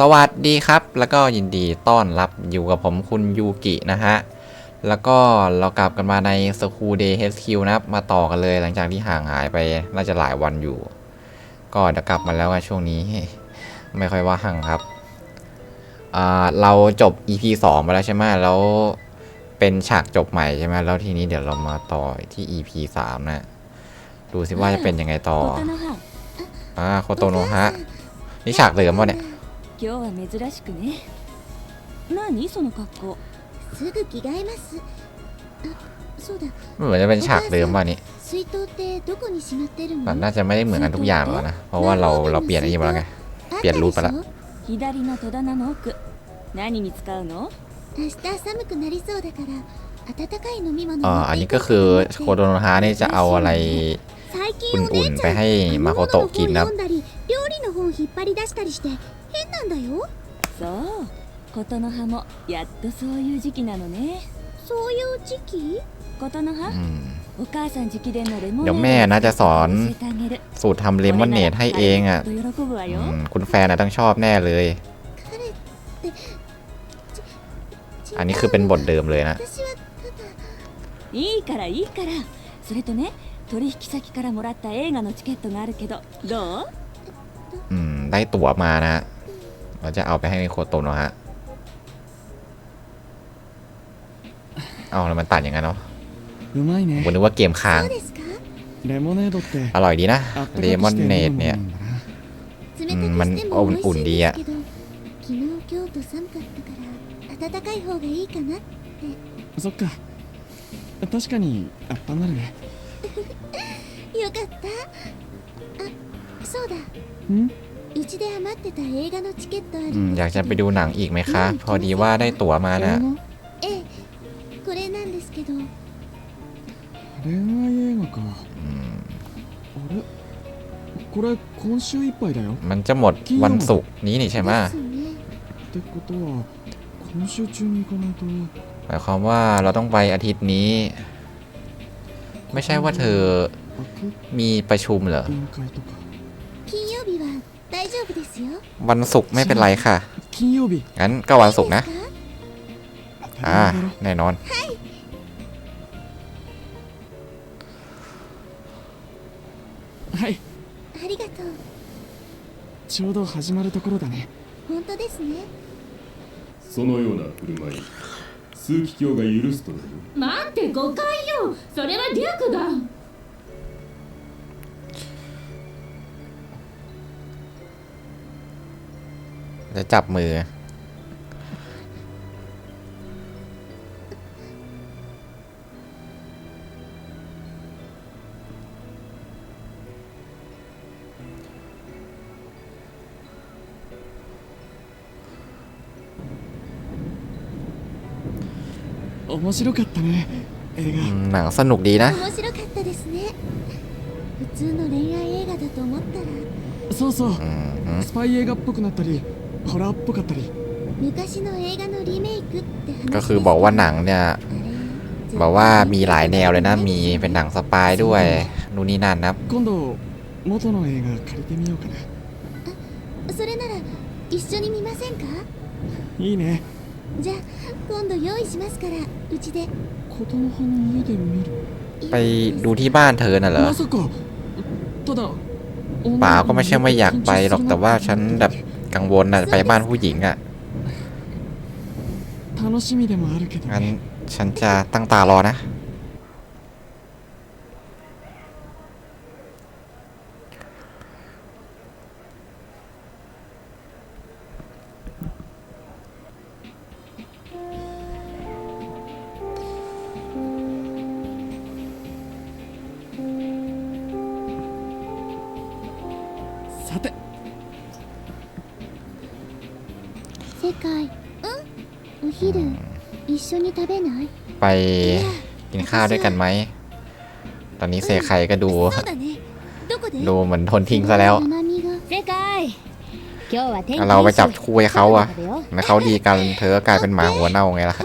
สวัสดีครับ แล้วก็ยินดีต้อนรับอยู่กับผมคุณยูกินะฮะ แล้วก็เรากลับกันมาในสกูเดย์เฮสคิวนะครับ มาต่อกันเลยหลังจากที่ห่างหายไปน่าจะหลายวันอยู่ ก็จะกลับมาแล้วช่วงนี้ ไม่ค่อยว่าห่างครับ เราจบ EP 2ไปแล้วใช่ไหมแล้วเป็นฉากจบใหม่ใช่ไหมแล้วทีนี้เดี๋ยวเรามาต่อที่ EP 3 นะ ดูสิว่าจะเป็นยังไงต่ออ่าโคโตโนฮะนี่ฉากเดิมวะเนี่ย 今日は珍しくね何その格好すぐ着替えますあそうだ เหมือนจะเป็นฉากเดิมว่ะนี่ 水筒ってどこにしまってるの มันน่าจะไม่ได้เหมือนกันทุกอย่างหรอกนะ เพราะว่าเราเราเปลี่ยนอันนี้มาแล้วไง あっ เปลี่ยนรูทไปละ でしょ左の戸棚の奥何に使うの明日寒くなりそうだから温かい飲み物 อ่า 持 อัน ってい นี้ こ ก็ う คือ と โค 思って โดโนะฮะนี่จะเอาอะไร 最近お อุ่น 姉 ๆ ち ไป ゃん ให้มาโคโตะกินนะ 編んだり料理の本引っ張り出したりして 変なんだよそう琴の葉もやっとそういう時期なのねそういう時期琴の葉 อืม お母さん直伝のレモン เดี๋ยวแม่น่าจะสอน 教えてあげる สูตรทำเลมอนเนดให้เองอ่ะ これなら彼もきっと喜ぶわ อื よ มคุณแฟนน่ะต้องชอบแน่เลย 彼ってちち อันนี้คือเป็นบทเดิมเลยนะ 私はただいいからいいからそれとね取引先からもらった映画のチケットがあるけどどう อืม ได้ตั๋วมานะฮะ เราจะเอาไปให้โคโตโนะฮะ เอาแล้วมันตัดอย่างนั้นเนาะ うまい ผม ね นึกว่าเกมค้าง そうですかレモネードって อร่อยดีนะ あったかく เลมอน して เน 飲 ด むもの เนี่ ない んだな冷たくしても美味しいんですけど、うんうん昨日今日と寒かったから暖かい方がいいかなそっか確かに温まるねよかったあそうだん うちで余ってた映画のチケットある อืม ん อยาก です จะ け ไป ど ดูหนังอีกไหมคะ พอดีว่าได้ตั๋วมานะ 映画ええこれなんですけど恋愛映画か อืม あれこれ今週いっぱいだよ มันจะหมดวันศุกร์นี้นี่ใช่ไหม ですねってことは今週中に行かないと หมายความว่าเราต้องไปอาทิตย์นี้ ไม่ใช่ว่าเธอ 開く มีประชุมเหรอ 宴会とか金曜日は 大丈夫ですよ วันศุกร์ไม่เป็นไรค่ะ 金曜日 งั้นก็วันศุกร์นะ いいですか อ่า 当たり前だろ แน่นอน はいありがとうちょうど始まるところだね本当ですねそのような振る舞い枢機卿が許すとでも待って誤解よそれはデュークが จะจับมือ 面白かったね映 อื 画 มหนังสนุกดีนะ 面白かったですね普通の恋愛映画だと思ったらそうそう อืม スパイ映画っぽくなったり ホラーっぽかったり昔の映画のリメイクって話 ก็คือบอกว่าหนังเนี่ย あれ บอกว่ามีหลายแนวเลยนะ มีเป็นหนังสปายด้วย นู่นนี่นั่นนะ 今度元の映画借りてみようかなそれなら一緒に見ませんかいいねじゃあ今度用意しますからうちで琴の葉の家で見る ไปดูที่บ้านเธอน่ะเหรอ まさかただ ป๋าก็ไม่ใช่ไม่อยากไปหรอกแต่ว่าฉันแบบ กังวลน่ะไปบ้านผู้หญิงอะงั้นฉันจะตั้งตารอนะ ไปกินข้าวด้วยกันไหม ตอนนี้เซไคก็ดู ดูเหมือนทนทิ้งซะแล้ว เราไปจับคู่ให้เขาอะแล้วเขาดีกันเธอกลายเป็นหมาหัวเน่าไงล่ะ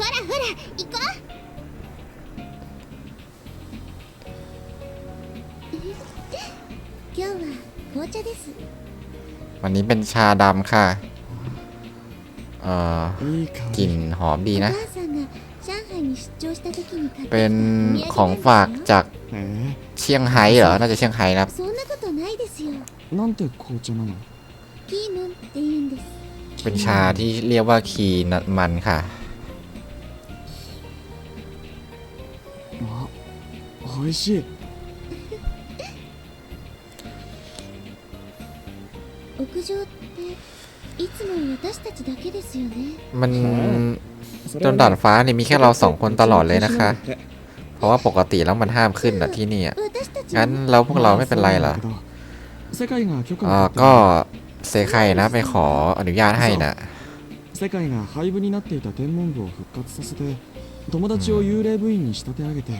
วันนี้เป็นชาดำค่ะ เอ่อกลิ่นหอมดีนะ เป็น お土産 ของ なんです ฝาก よ จาก へ เชียงไฮ้เหรอ น่าจะเชียงไฮ้นะครับ そんなことないですよえなんて紅茶なのキームンって言うんです เป็นชาที่เรียกว่าคีนัดมันค่ะ あ美味しい屋上って いつも私たちだけですよね มัน そ จนด่านฟ้าเนี่ยมีแค่เราสองคนตลอดเลยนะคะ เพราะว่าปกติแล้วมันห้ามขึ้นอะที่นี่อะ 私たち งั้น は เราพวกเราไม่เป็นไรเหรอ 世界が許可 อ่า を取って ก็เซไคนะไปขออนุญาตให้นะ 世界が廃部になっていた天文部を復活させて友達を幽霊部員に仕立て上げて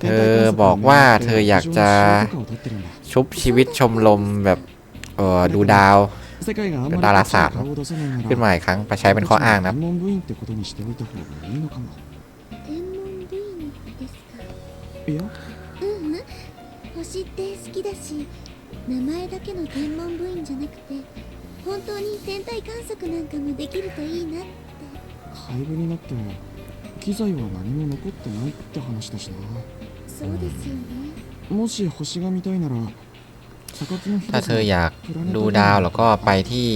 เธอบอกว่าเธออยากจะ 天体観測の許可を取ってるんだ ชุบชีวิตชมรมแบบเออดูดาว 世界があんまりだからさこっちに顔を出さないなら ขึ้นมาอีกครั้งไปใช้เป็นข้ออ้างนะ 天文部員ってことにしておいた方がいいのかも天文部員ですかいやうんうん星って好きだし名前だけの天文部員じゃなくて本当に天体観測なんかもできるといいなって廃部になって機材は何も残ってないって話だしなそうですよねもし星が見たいなら榊の ถ้าเธออยากดูดาวแล้วก็ไปที่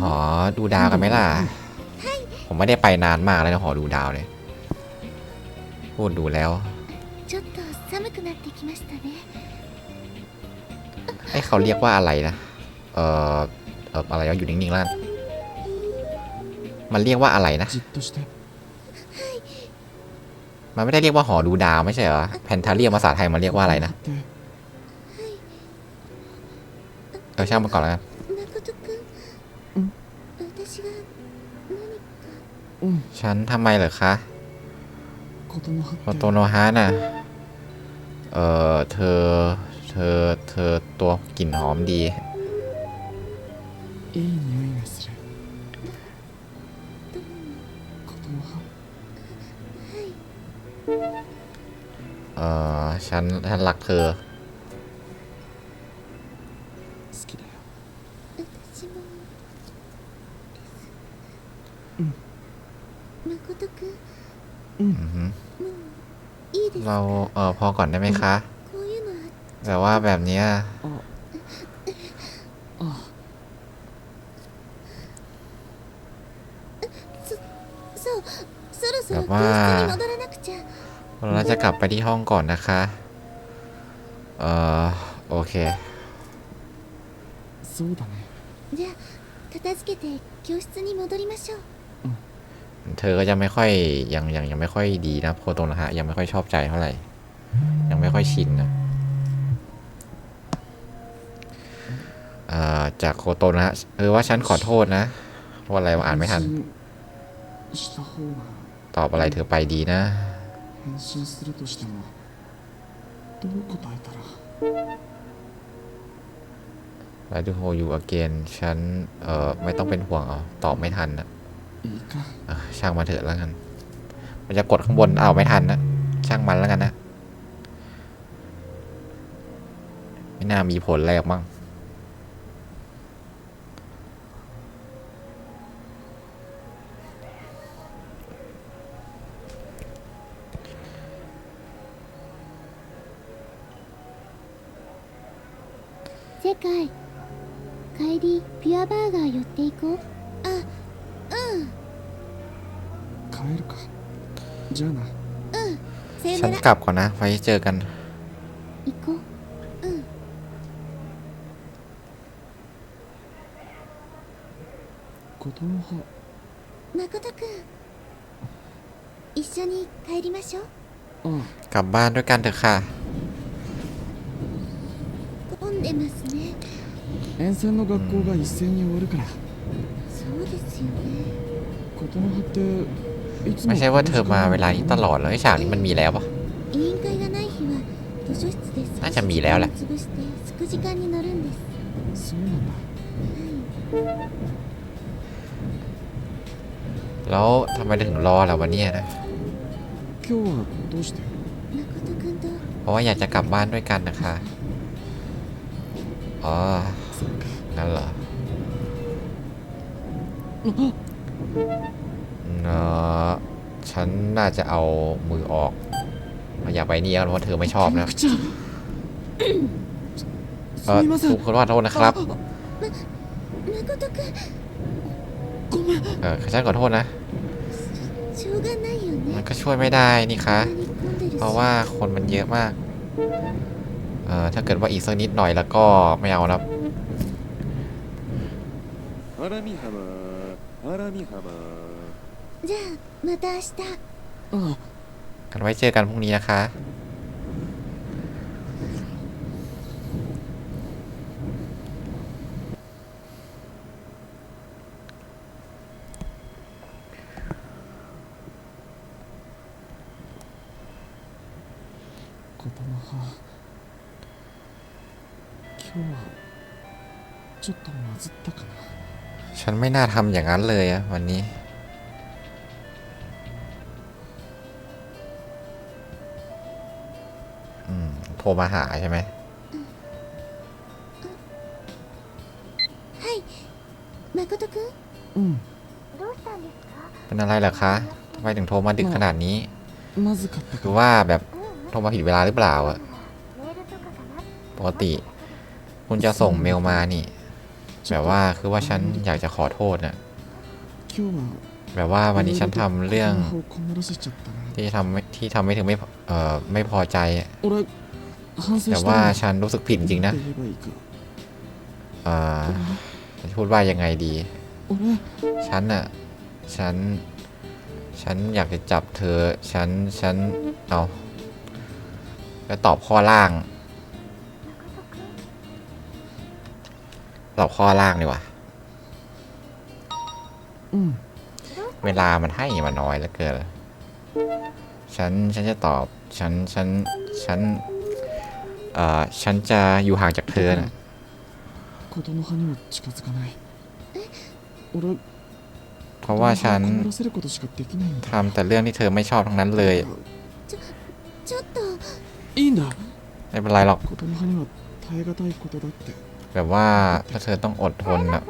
หอดูดาวกันไหมล่ะ ผมไม่ได้ไปนานมากเลยนะหอดูดาวเลยพูดดูแล้วไอเขาเรียกว่าอะไรนะ เอ่ออ่ออะไรอยู่นิ่งๆล่ะมันเรียกว่าอะไรนะ มันไม่ได้เรียกว่าหอดูดาวไม่ใช่เหรอ แพนทาเรียมภาษาไทยมันเรียกว่าอะไรนะ เออช่างมันก่อนแล้วกัน 誠くんうん私が何かうん ฉันทำไมเหรอคะ 琴の葉 โค って โตโนฮะน่ะ เออเธอ เธอ เธอตัวกลิ่นหอมดี いい匂いがするどうも琴の葉はい เออฉัน ฉันรักเธอ ออพอก่อนได้ไหมคะ こういうのは แต่ว่าแบบเนี้ย ああそうそろそろ教室にやばー戻らなくちゃ เราจะกลับไปที่ห้องก่อนนะคะ เออโอเค そうだねじゃあ片付けて教室に戻りましょう เธอก็จะไม่ค่อยยังยังยังไม่ค่อยดีนะโคโตนะฮะ ยังไม่ค่อยชอบใจเท่าไหร่ ยังไม่ค่อยชินนะจากโคโตนะเออว่าฉันขอโทษนะว่าอะไรว่าอ่านไม่ทัน ตอบอะไรเธอไปดีนะ ไลดูโฮอยู่อเกนฉัน เอ่อ ไม่ต้องเป็นห่วงเอตอบไม่ทันนะช่างมาเถอะแล้วกัน มันจะกดข้างบนเอาไม่ทันนะ ช่างมันแล้วกันนะ ไม่น่ามีผลอะไรหรอกมั้ง 世界帰りピュアバーガー寄っていこうあ帰るかじゃあなさよ ฉั なんら กลับก่อนนะ ไว้เจอกัน 行こう 琴の葉誠くん一緒に帰りましょうあ กลับบ้านด้วยกันเถอะค่ะ 混んでますねあ沿線の学校が一斉に終わるからそうですよね琴の葉っていつも ไม่ใช่ว่าเธอมาเวลานี้ตลอดเลยฉากนี้มันมีแล้วปะ 委員会がない日は図書室で少น่า し จะมีแล้วแหละ 時間を潰してすく時間に乗るんですそうなんだ แล้วทำไมถึงรอล่ะวันนี้นะเพราะว่าอยากจะกลับบ้านด้วยกันนะคะ อ๋อ นั่นเหรอเนาฉันน่าจะเอามือออก อย่าไปนี่กันเพราะเธอไม่ชอบนะเออทุกคนว่าโทษนะครับ 誠くんごめん เออฉันขอโทษนะ しょうがないよ มั ね นก็ช่วยไม่ได้นี่คะ こんなに混んでるし เพราะว่าคนมันเยอะมาก เออถ้าเกิดว่าอีกสักนิดหน่อยแล้วก็ไม่เอานะ ハラミハマハラミハマじゃあまた明日ああ กันไว้เจอกันพรุ่งนี้นะคะ ずったかな ฉันไม่น่าทำอย่างนั้นเลยอะวันนี้ อืม โทรมาหาใช่ไหม はい誠くんうん เป็นอะไรเหรอคะทำไมถึงโทรมาดึกขนาดนี้ まずかったか คือว่าแบบโทรมาผิดเวลาหรือเปล่าอะปกติ คุณจะส่งเมลมานี่ แบบว่าคือว่าฉันอยากจะขอโทษนะ่ะแบบว่าวันนี้ฉันทำเรื่องที่ทำที่ทำไม่ถึงไม่เอ่อไม่พอใจแต่ว่าฉันรู้สึกผิดจริงนะเอ่อพูดว่ายังไงดี ฉันน่ะ ฉัน ฉันอยากจะจับเธอ ฉัน ฉัน เอาก็ตอบข้อล่าง ตอบข้อล่างดีกว่าเวลามันให้มาน้อยเหลือเกินฉันฉันจะตอบ ฉันฉันฉันเอ่อฉันจะอยู่ห่างจากเธอนะเพราะว่าฉันทำแต่เรื่องที่เธอไม่ชอบทั้งนั้นเลยไม่เป็นไรหรอก แบบว่าถ้าเธอต้องอดทนอะ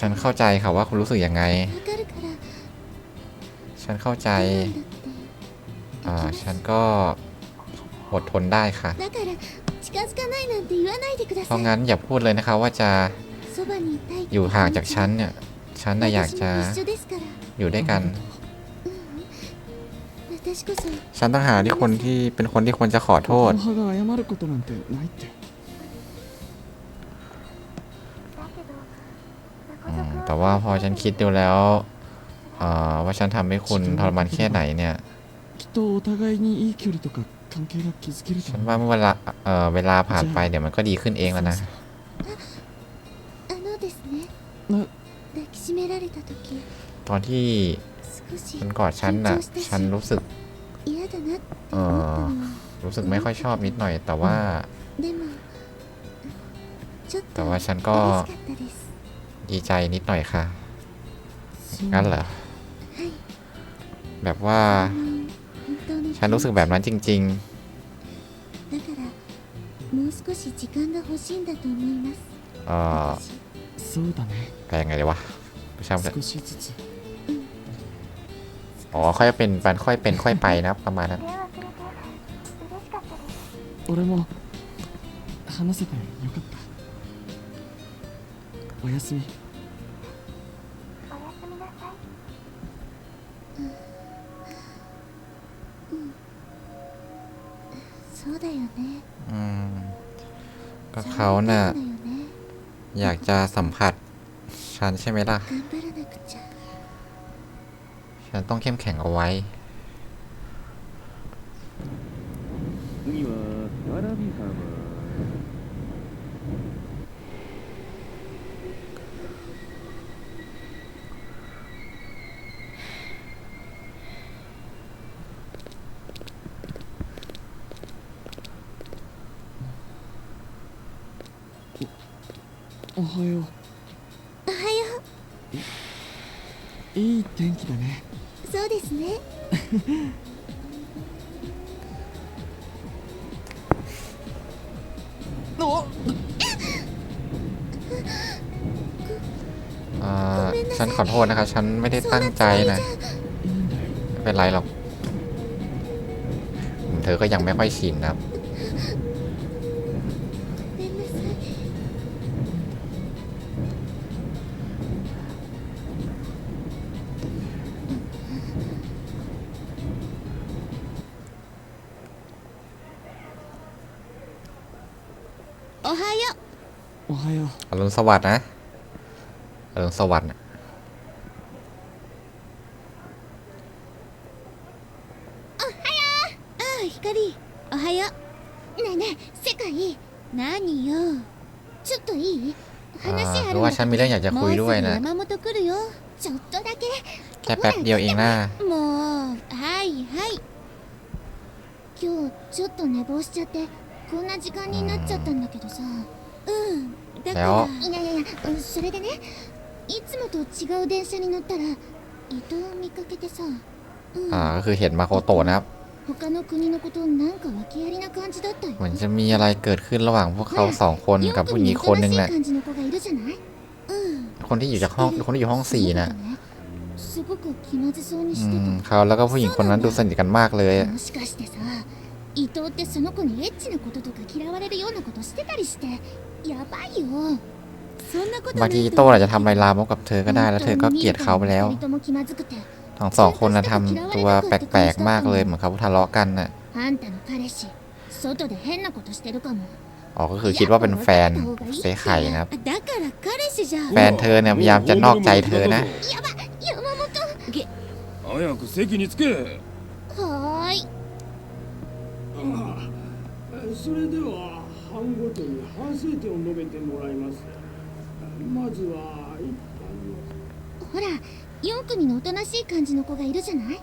ฉันเข้าใจค่ะว่าคุณรู้สึกยังไง ฉันเข้าใจ อ่า ฉันก็อดทนได้ค่ะ เพราะงั้นอย่าพูดเลยนะคะว่าจะอยู่ห่างจากฉันเนี่ย ฉันน่ะอยากจะอยู่ด้วยกัน ฉันต้องหาที่คนที่เป็นคนที่ควรจะขอโทษ แต่ว่าพอฉันคิดดูแล้วว่าฉันทำให้คุณทรมานแค่ไหนเนี่ยฉันว่าเมื่อเวลาเวลาผ่านไปเดี๋ยวมันก็ดีขึ้นเองแล้วนะตอนที่มันกอดฉันอะฉันรู้สึก เออรู้สึกไม่ค่อยชอบนิดหน่อย แต่ว่า แต่ว่าฉันก็ดีใจนิดหน่อยค่ะงั้นเหรอแบบว่า ฉันรู้สึกแบบนั้นจริง ๆ เออแปลยังไงดีวะไม่ใช่เลย อ๋อ ค่อยเป็นปันค่อยเป็นค่อยไปนะครับประมาณนั้น 俺も話せてよかったおやすみそうだよね อืม ก็เขาน่ะ そうだよね อยากจะสัมผัส ฉันใช่ไหมล่ะ 頑張らなくちゃ ฉันต้องเข้มแข็งเอาไว้ 次はハラミハマ おはようおはよいい天気だねう そうですね あ อ่าฉันขอโทษนะครับ ฉันไม่ได้ตั้งใจนะ いいんだよ ไม่เป็นไรหรอก เธอก็ยังไม่ค่อยชินนะครับ รุณสวัสดิ์นะ อรุณสวัสดิ์นะ ああ光おはようねえねえ世界何よちょっといい อ่า 話あ เพ る ราะว่าฉันมีเรื่องอยากจะ も คุ う ย すぐ ด้วยนะ 山本来るよちょっとだけ แค่แป๊บเดียวเองนะ もうはいはい今日ちょっと寝坊しちゃってこんな時間になっちゃったんだけどさうん だからよいやいやいやうんそれでねいつもと違う電車に乗ったら伊藤を見かけてさ、うん อ่า ก็คือเห็นมาโคโตะนะครับ 他の国のことなんか訳ありな感じだったよ เหมือนจะมีอะไรเกิดขึ้นระหว่างพวกเขาสองคนกับผู้หญิงอีกคนนึง ね น่ะ 感じの子がいるじゃないうん คนที่อยู่จากห้อง คนที่อยู่ห้องสี่น่ะ すごく気まずそうに อื して ม た เขาแล้วก็ผู้หญิงคนนั้นดูสนิทกันมากเลย もしかしてさ伊藤ってその子にエッチなこととか嫌われるようなことしてたりして やばいよそんなこと บางทีโต้อาจจะทำอะไรลามกกับเธอก็ได้ แล้วเธอก็เกลียดเขาไปแล้ว 二人とも気まずくて ทั้งสองคนนะทำตัวแปลกๆมากเลย เหมือนเขาทะเลาะกันน่ะ あんたの彼氏外で変なことしてるかも อ๋อ ก็คือคิดว่าเป็นแฟนเซไข่นะครับ だから彼氏じゃん แฟนเธอเนี่ยพยายามจะนอกใจเธอนะ 山本早く席に着けはーいそれでは 班ごとに反省点を述べてもらいます。まずは一般ほら4組のおとなしい感じの子がいるじゃない？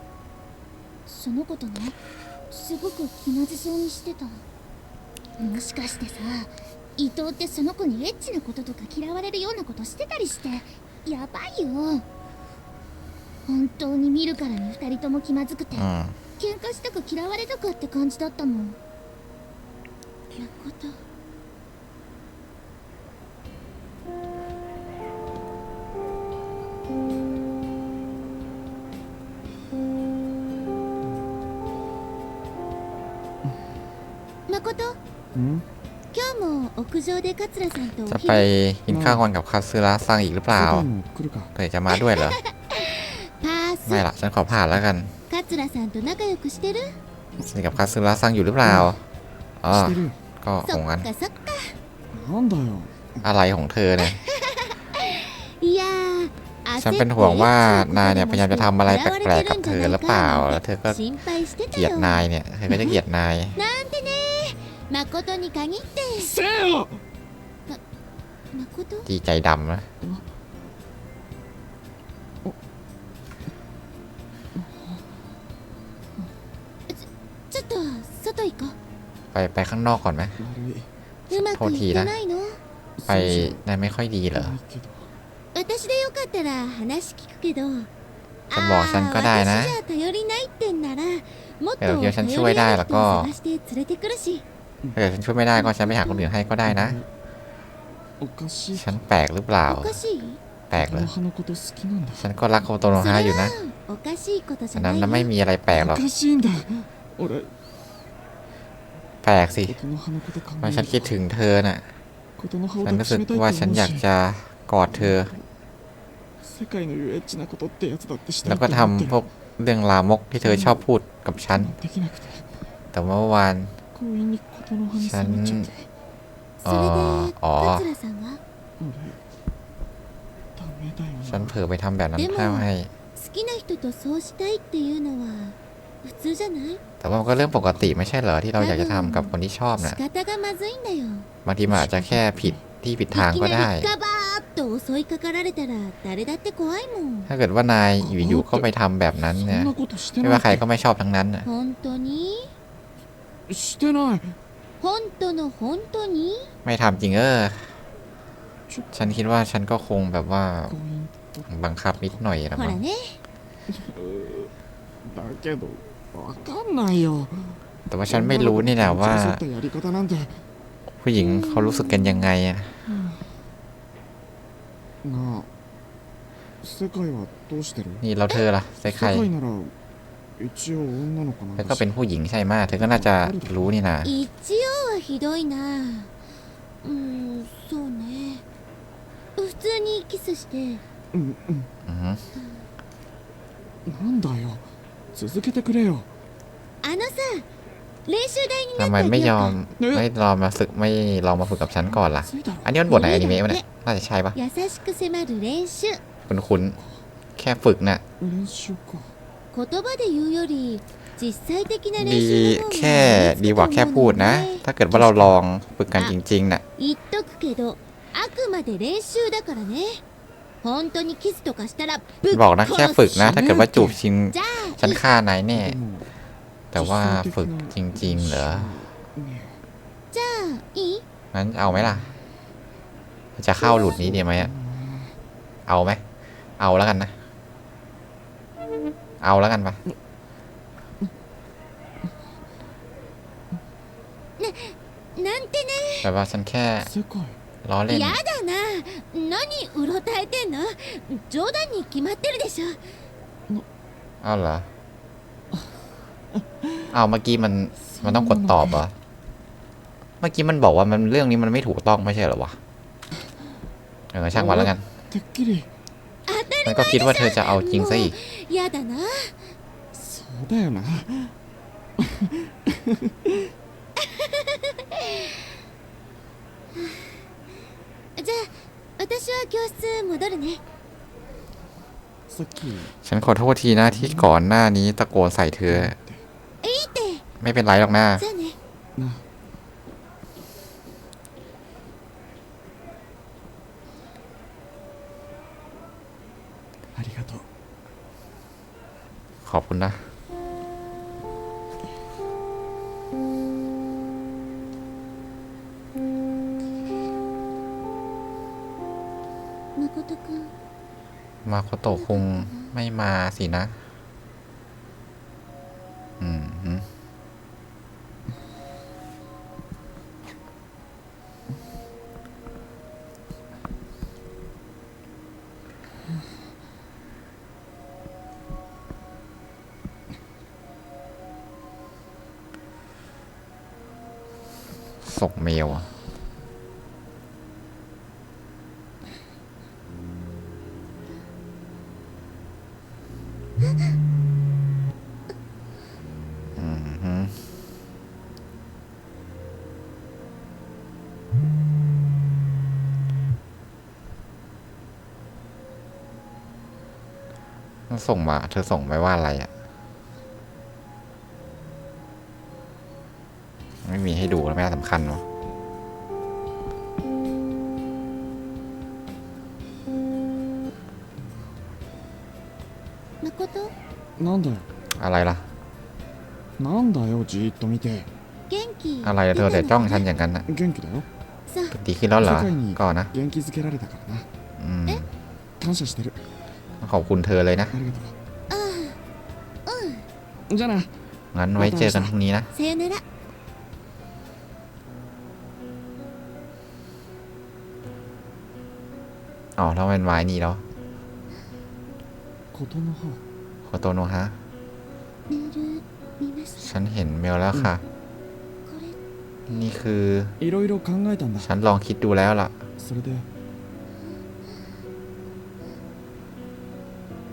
その子とねすごく気まずそうにしてた。もしかしてさ伊藤ってその子にエッチなこととか嫌われるようなことしてたりしてやばいよ。本当に見るからに2人とも気まずくてอืม喧嘩したか嫌われたかって感じだったもん 誠 誠うん今日も屋上で桂さんとお จะ 昼 ไปกินข้าวกันกับคาซึระซังอีกหรือเปล่า 世界も来るか เธอจะมาด้วยเหรอ パース ไม่ละฉันขอผ่านแล้วกัน 桂さんと仲良くしてる สนิทกับคาซึระซังอยู่หรือเปล่า อ๋อ してるよ ก็ そ ค っ งงั้น かそっかなんだよ อะไรของเธอเนี่ยฉันเป็นห่วงว่านายเนี่ยพยายามจะทำอะไรแปลกๆกับเธอหรือเปล่า แล้วเธอก็เกลียดนายเนี่ย เธอก็จะเกลียดนายดีใจดำนะไปไปข้างนอกก่อนไหมโทษทีนะ ไปนายไม่ค่อยดีเหรอจะบอกฉันก็ได้นะแต่เดี๋ยวฉันช่วยได้แล้วก็ถ้าเกิดฉันช่วยไม่ได้ก็ฉันไปหาคนอื่นให้ก็ได้นะ ฉันแปลกหรือเปล่า แปลกเลยฉันก็รักโคโตโนฮะอยู่นะอันนั้นไม่มีอะไรแปลกหรอกแปลกสิว่าฉันคิดถึงเธอน่ะ ฉัน 抱 รู้ き สึ し ก めたい ว่า と ฉัน 思う อยาก し จะกอดเธอ 世界の言うエッチなことってやつだってした แล้ いう ก็ と ทำ 思って พวกเรื่องลามกที่เธอชอบพูดกับฉัน できなくて แต่ว่าเมื่อวาน 強引に琴の葉に触っちゃってそれであー桂さんは俺ダメだよ ฉัน な เผลอไปทำแบบนั้น でも เข้าให้ 好きな人とそうしたいっていうのは 普通じゃない แต่ว่ามันก็เรื่องปกติไม่ใช่เหรอที่เราอยากจะทำกับคนที่ชอบน่ะ 仕方がまずいんだよ บางทีมันอาจจะแค่ผิดที่ผิดทาง いき ก็ な ได้ りガバーッと襲いかかられたら誰だって怖いもん ถ้าเกิดว่านายอยู่ๆก็ไปทำแบบนั้น そ เนี่ย んなことして ไม่ ない ว่าใครก็ไม่ชอบทั้งนั้นน่ะ 本当にしてない本当の本当に ไม่ทำจริงเออ ちょ ฉันคิดว่าฉันก็คงแบบว่า 強引と บังคับนิดหน่อยนะ ほ มั้ ら ง ねだけど わかんないよ แต่ว่าฉันไม่รู้นี่นะว่า ちゃんと沿ったやり方なんて ผู้หญิงเขารู้สึกกันยังไงอะ なあ世界はどうしてる นี่เราเธอล่ะใส่ 世 ใคร 界なら一応女の子なん เธอ だ ก็ し เป็นผู้หญิงใช่ไหมเธอก็น่าจะรู้นี่นะ 一応はひどいなうんそうね普通にキスしてうんうん อือฮึ なんだよ 続けてくれよあのさ練習台に ทำ な ไม ってあ ไม่ げ ย よ อ う ม か ไม่ลองมาฝึกไม่ลองมาฝึกกับฉันก่อนล่ะ ついだろ อันนี้มันบทไหนอนิเมะวะเนี่ยน่าจะใช่ปะ 優しく迫る練習 คุณคุณแค่ฝึกน่ะ 練習か言葉で言うより実際的な練 ดี 習の方が แค่ 身に ดี つ กว่า く แค่ と พูด 思う นะ のね ถ้าเกิดว่าเราลองฝึกกันจริงๆน่ะ 言っとくけどあくまで練習だからね บอกนะแค่ฝึกนะ ถ้าเกิดว่าจูบชิงฉันฆ่านายแน่ แต่ว่าฝึกจริง ๆ เหรองั้นเอาไหมล่ะ จะเข้าหลุดนี้ดีไหมเอาไหม เอาแล้วกันนะ เอาแล้วกันปะแต่ว่าฉันแค่ ล้อเล่น やだな何うろたえてんの冗談に決まってるでしょ เอาเหรอ เอาเมื่อกี้มันมันต้องกดตอบเหรอ เมื่อกี้มันบอกว่ามันเรื่องนี้มันไม่ถูกต้องไม่ใช่เหรอวะ เออช่างวันแล้วกัน てっきり当た มันก็คิดว่าเธอจะเอาจริงซะอีก りやだなそうだよなじゃあ私 は教室戻るねさっき ฉันขอโทษทีนะที่ก่อนหน้านี้ตะโกนใส่เธอ いいって ไม่เป็นไรหรอกนะ じゃあねなありがとう ขอบคุณนะ มาโคโตะคงไม่มาสินะ ส่งมา เธอส่งไปว่าอะไรอะ ไม่มีให้ดูแล้วไม่น่าสำคัญวะ 誠なんだよ อะไรล่ะ なんだよじーっと見て元気 อะไรอะเธอแต่จ้องฉันอย่างนั้นนะ 元気だよ そう ดีขึ้นแล้วเหรอ 世界に ก่อนนะ 元気づけられたからな อืม 感謝してる ขอบคุณเธอเลยนะ ありがとあうじゃあな งั้นไว้เจอกันพรุ่งนี้นะ あさよなら อ๋อถ้าเป็นไม้นี่เนาะ 琴の葉 โคโตโนะฮะ メール見ました ฉันเห็นเมลแล้วค่ะ これ นี่คือ いろいろ考えたんだ ฉันลองคิดดูแล้วล่ะ それで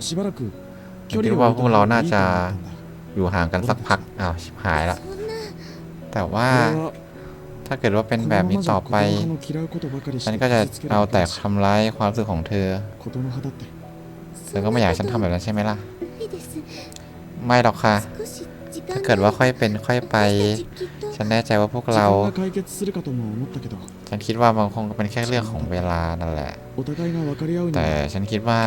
しばらく距離を置いた方がいいと思ったんだよ อยู่ห่างกันสักพัก อ้าว ชิบหายละ そんな แต่ว่า 俺は ถ้าเกิดว่าเป็น この แบบ ま นี้ まじ ต่ ゃ อ 琴 ไป の葉の嫌うことばかりし ฉัน て ก็จะ 傷つけら เอา れ แต่ てるし ทำร้ายความรู้สึกของเธอ 琴の葉だって เธอก็ไม่อยากให้ฉันทำแบบนั้นใช่ไหมล่ะ 無理です ไม่หรอกค่ะ 少し時間 ถ้าเกิดว่าค่อยเป็นค่อยไป ฉันแน่ใจว่าพวกเรา ฉันคิดว่ามันคงเป็นแค่เรื่องของเวลานั่นแหละ แต่ฉันคิดว่า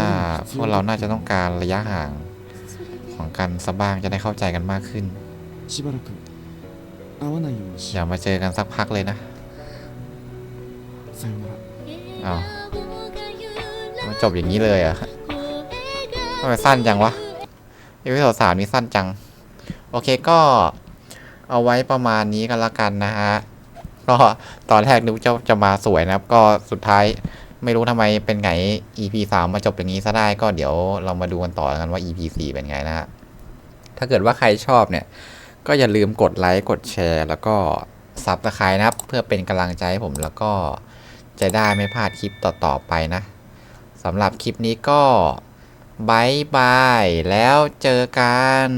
พวกเราน่าจะต้องการระยะห่างของกันสักบ้างจะได้เข้าใจกันมากขึ้น อย่ามาเจอกันสักพักเลยนะเอามาจบอย่างนี้เลยอะทำไมสั้นจังวะอีพิโซดสามนี่สั้นจัง โอเคก็เอาไว้ประมาณนี้กันละกันนะฮะ ก็ตอนแรกนึกจะจะมาสวยนะครับ ก็สุดท้ายไม่รู้ทำไมเป็นไง EP สามมาจบอย่างนี้ซะได้ก็เดี๋ยวเรามาดูกันต่อกันว่า EP สี่เป็นไงนะฮะ ถ้าเกิดว่าใครชอบเนี่ย ก็อย่าลืมกดไลค์กดแชร์ แล้วก็ซับสไครต์นะครับ เพื่อเป็นกำลังใจให้ผมแล้วก็จะได้ไม่พลาดคลิปต่อๆไปนะสำหรับคลิปนี้ก็บายบาย แล้วเจอกัน